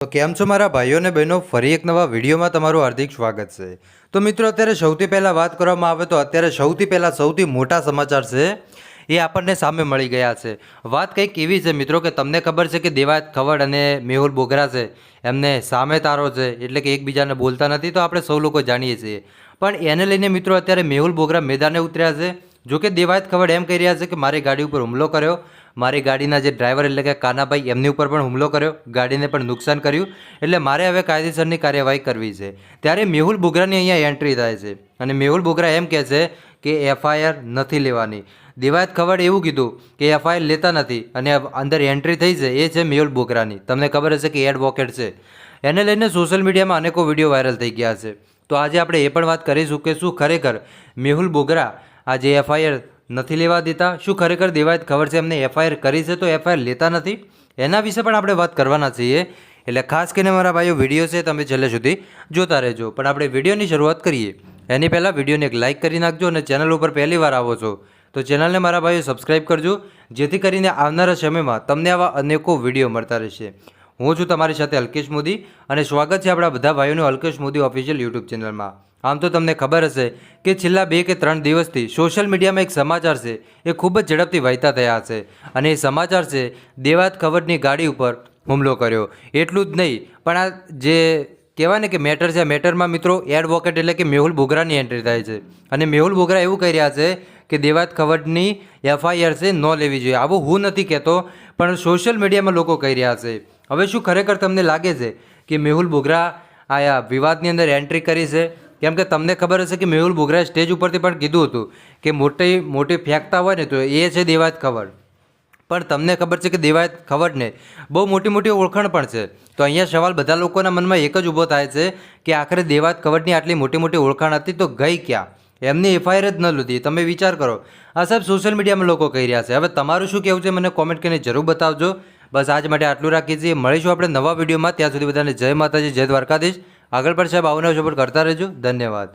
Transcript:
તો કેમ છો મારા ભાઈઓ અને બહેનો? ફરી એક નવા વિડીયોમાં તમારું હાર્દિક સ્વાગત છે. તો મિત્રો, અત્યારે સૌથી પહેલાં વાત કરવામાં આવે તો અત્યારે સૌથી પહેલાં સૌથી મોટા સમાચાર છે એ આપણને સામે મળી ગયા છે. વાત કંઈક એવી છે મિત્રો કે તમને ખબર છે કે દેવાયત ખવડ અને મેહુલ બોગરા છે, એમને સામે તારો છે, એટલે કે એકબીજાને બોલતા નથી તો આપણે સૌ લોકો જાણીએ છીએ. પણ એને લઈને મિત્રો, અત્યારે મેહુલ બોગરા મેદાને ઉતર્યા છે. જો કે દેવાયત ખવડ એમ કહી રહ્યા છે કે મારી ગાડી ઉપર હુમલો કર્યો મારી ગાડીના જે ડ્રાઈવર એટલે કે કાનાભાઈ, એમની ઉપર પણ હુમલો કર્યો, ગાડીને પણ નુકસાન કર્યું. એટલે મારે હવે કાયદેસરની કાર્યવાહી કરવી છે. ત્યારે મેહુલ બોગરાની અહીંયા એન્ટ્રી થાય છે. અને મેહુલ બોગરા એમ કહે છે કે એફઆઈઆર નથી લેવાની. દેવાયત ખવડ એવું કીધું કે એફઆઈઆર લેતા નથી અને અંદર એન્ટ્રી થઈ છે. એ છે મેહુલ બોગરાની. તમને ખબર હશે કે એડવોકેટ છે. એને લઈને સોશિયલ મીડિયામાં અનેકો વીડિયો વાયરલ થઈ ગયા છે. તો આજે આપણે એ પણ વાત કરીશું કે શું ખરેખર મેહુલ બોગરા આજે એફઆઈઆર નથી લેવા દેતા. શું ખરેખર દેવાયત ખબર છે? એમને એફઆઈઆર કરી છે તો એફઆઈઆર લેતા નથી. એના વિશે પણ આપણે વાત કરવાના છીએ. એટલે ખાસ કરીને મારા ભાઈઓ, વીડિયો છે તમે છેલ્લે સુધી જોતા રહેજો. પણ આપણે વિડીયોની શરૂઆત કરીએ. એની પહેલાં વિડીયોને એક લાઇક કરી નાખજો અને ચેનલ ઉપર પહેલી વાર આવો છો, તો ચેનલને મારા ભાઈઓ સબસ્ક્રાઈબ કરજો. જેથી કરીને આવનારા સમયમાં તમને આવા અનેકો વીડિયો મળતા રહેશે. હું છું તમારી સાથે અલ્કેશ મોદી અને સ્વાગત છે આપણા બધા ભાઈઓનું અલ્કેશ મોદી ઓફિશિયલ યુટ્યુબ ચેનલમાં. આમ તો તમને ખબર હશે કે છેલ્લા બે કે ત્રણ દિવસથી સોશિયલ મીડિયામાં એક સમાચાર છે, એ ખૂબ જ ઝડપથી વહેતા થયા છે અને એ સમાચાર છે, દેવાત ખબરની ગાડી ઉપર હુમલો કર્યો. એટલું જ નહીં, પણ આ જે કહેવાય ને કે મેટર છે મેટરમાં મિત્રો એડવોકેટ એટલે કે મેહુલ બોગરાની એન્ટ્રી થાય છે. અને મેહુલ બોગરા એવું કહી રહ્યા છે કે દેવાત ખવડની એફઆઈઆર છે, ન લેવી જોઈએ. આવું હું નથી કહેતો, પણ સોશિયલ મીડિયામાં લોકો કહી રહ્યા છે. હવે શું ખરેખર તમને લાગે છે કે મેહુલ બોગરા આ વિવાદની અંદર એન્ટ્રી કરી છે? કેમ કે તમને ખબર હશે કે મેહુલ બોગરાએ સ્ટેજ ઉપરથી પણ કીધું હતું કે મોટી મોટી ફેંકતા હોય ને તો એ છે દેવાત ખવડ. પણ તમને ખબર છે કે દેવાયત ખવડને બહુ મોટી મોટી ઓળખાણ પણ છે. તો અહીંયા સવાલ બધા લોકોના મનમાં એક જ ઊભો થાય છે કે આખરે દેવાત ખવડની આટલી મોટી મોટી ઓળખાણ હતી તો ગઈ ક્યાં? એમની એફઆઈઆર જ ન લીધી. તમે વિચાર કરો. આ સાહેબ સોશિયલ મીડિયામાં લોકો કહી રહ્યા છે. હવે તમારું શું કહેવું છે મને કોમેન્ટ કરીને જરૂર બતાવજો. બસ આજ માટે આટલું રાખીએ છીએ. મળીશું આપણે નવા વિડીયોમાં. ત્યાં સુધી બધાને જય માતાજી, જય દ્વારકાધીશ. આગળ પણ સાહેબ આવનાર સપોર્ટ કરતા રહેજો. ધન્યવાદ.